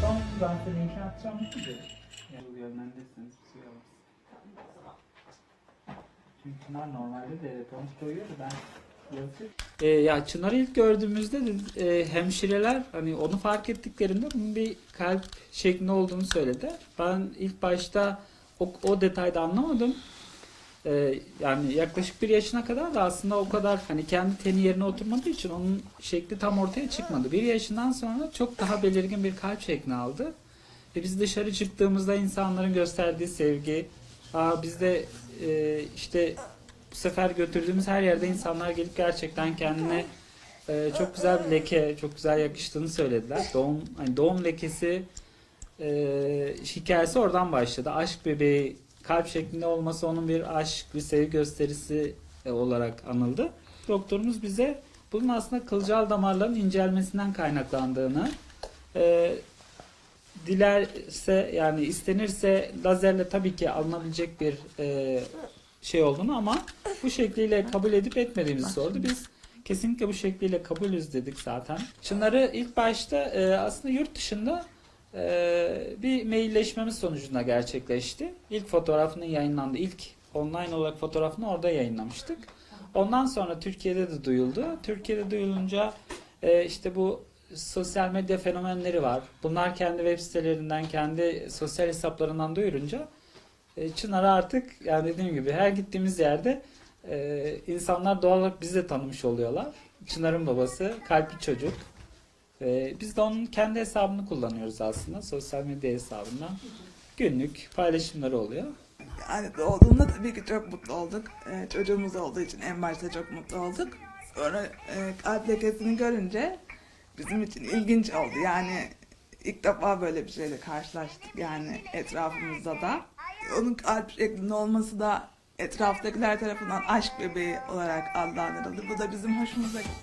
Son vaccination atacağım mıydı? Yani yönlendirirseniz bir şey olmaz. Çünkü Çınar normalde de sonuç koyuyor ben. E, ya Çınar'ı ilk gördüğümüzde de e, hemşireler hani onu fark ettiklerinde bunun bir kalp şeklinde olduğunu söyledi. Ben ilk başta o, o detayda anlamadım. E, yani yaklaşık bir yaşına kadar da aslında o kadar hani kendi teni yerine oturmadığı için onun şekli tam ortaya çıkmadı. Bir yaşından sonra çok daha belirgin bir kalp şeklini aldı. Ve biz dışarı çıktığımızda insanların gösterdiği sevgi, aa biz de e, işte bu sefer götürdüğümüz her yerde insanlar gelip gerçekten kendine e, çok güzel bir leke, çok güzel yakıştığını söylediler. Doğum hani doğum lekesi e, hikayesi oradan başladı. Aşk bebeği kalp şeklinde olması onun bir aşk, bir sevgi gösterisi e, olarak anıldı. Doktorumuz bize bunun aslında kılcal damarların incelmesinden kaynaklandığını, e, dilerse yani istenirse lazerle tabii ki alınabilecek bir e, şey olduğunu ama bu şekliyle kabul edip etmediğimizi sordu. Biz kesinlikle bu şekliyle kabulüz dedik zaten. Çınar'ı ilk başta e, aslında yurt dışında bir mailleşmemiz sonucunda gerçekleşti. İlk fotoğrafının yayınlandı. İlk online olarak fotoğrafını orada yayınlamıştık. Ondan sonra Türkiye'de de duyuldu. Türkiye'de duyulunca e, işte bu sosyal medya fenomenleri var. Bunlar kendi web sitelerinden, kendi sosyal hesaplarından duyurunca e, Çınar'ı artık yani dediğim gibi her gittiğimiz yerde e, insanlar doğal olarak bizi de tanımış oluyorlar. Çınar'ın babası kalpli çocuk. E, biz de onun kendi hesabını kullanıyoruz aslında. Sosyal medya hesabından. Günlük paylaşımları oluyor. Yani doğduğunda tabii ki çok mutlu olduk. Ee, çocuğumuz olduğu için en başta çok mutlu olduk. Sonra e, kalp lekesini görünce bizim için ilginç oldu. Yani ilk defa böyle bir şeyle karşılaştık yani etrafımızda da. Onun kalp şeklinde olması da etraftakiler tarafından aşk bebeği olarak adlandırıldı. Bu da bizim hoşumuza gitti.